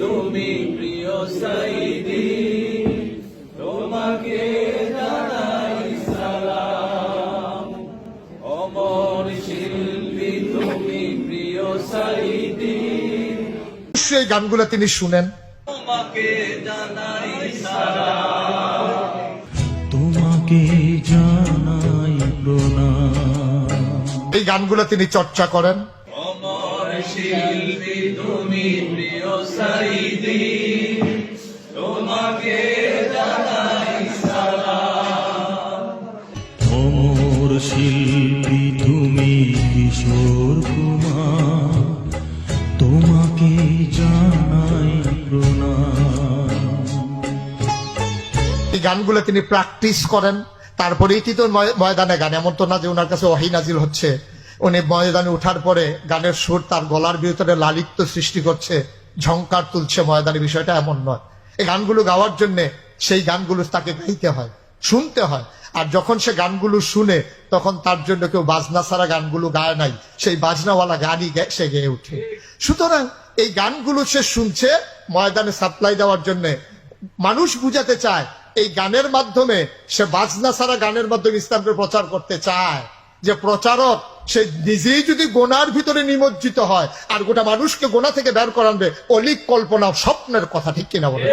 তুমি প্রিয় সাইদি তোমাকে জানাই সালাম। অমর শিল্পী তুমি প্রিয় সাইদি। অবশ্যই এই গানগুলো তিনি শুনেন। তোমাকে জানাই সালাম তোমাকে জানাই প্রণাম। এই গানগুলো তিনি চর্চা করেন। শিল্পী তুমি প্রিয় সাইদি তোমাকে জানাই সালাম। অমর শিল্পী তুমি কিশোর কুমার। তোমাকে জানাই প্রণাম। এই গানগুলো তিনি প্র্যাকটিস করেন তারপরেই তো ময়- ময়দানে গান এমন তো না যে ওনার কাছে ওয়াহি নাজিল হচ্ছে। উনি ময়দানে ওঠার পরে গানের সুর তার গলার ভিতরে লালিত্য সৃষ্টি করছে, ঝংকার তুলছে ময়দানে। বিষয়টা এমন নয়। এই গানগুলো গাওয়ার জন্য সেই গানগুলো তাকে গাইতে হয়, শুনতে হয়। আর যখন সে গানগুলো শুনে, তখন তার জন্য কেউ বাজনা ছাড়া গানগুলো গায় নাই। সেই বাজনাওয়ালা গানই সে গেয়ে ওঠে। সুতরাং এই গানগুলো সে শুনছে ময়দানে সাপ্লাই দেওয়ার জন্য। মানুষ বুঝাতে চায়, এই গানের মাধ্যমে সে বাজনা ছাড়া গানের মাধ্যমে ইসলামকে প্রচার করতে চায়। যে প্রচারক, সে নিজেই যদি গোনার ভিতরে নিমজ্জিত হয়, আর গোটা মানুষকে গোনা থেকে বের করানবে অলিক কল্পনা, স্বপ্নের কথা ঠিক কিনা বলে?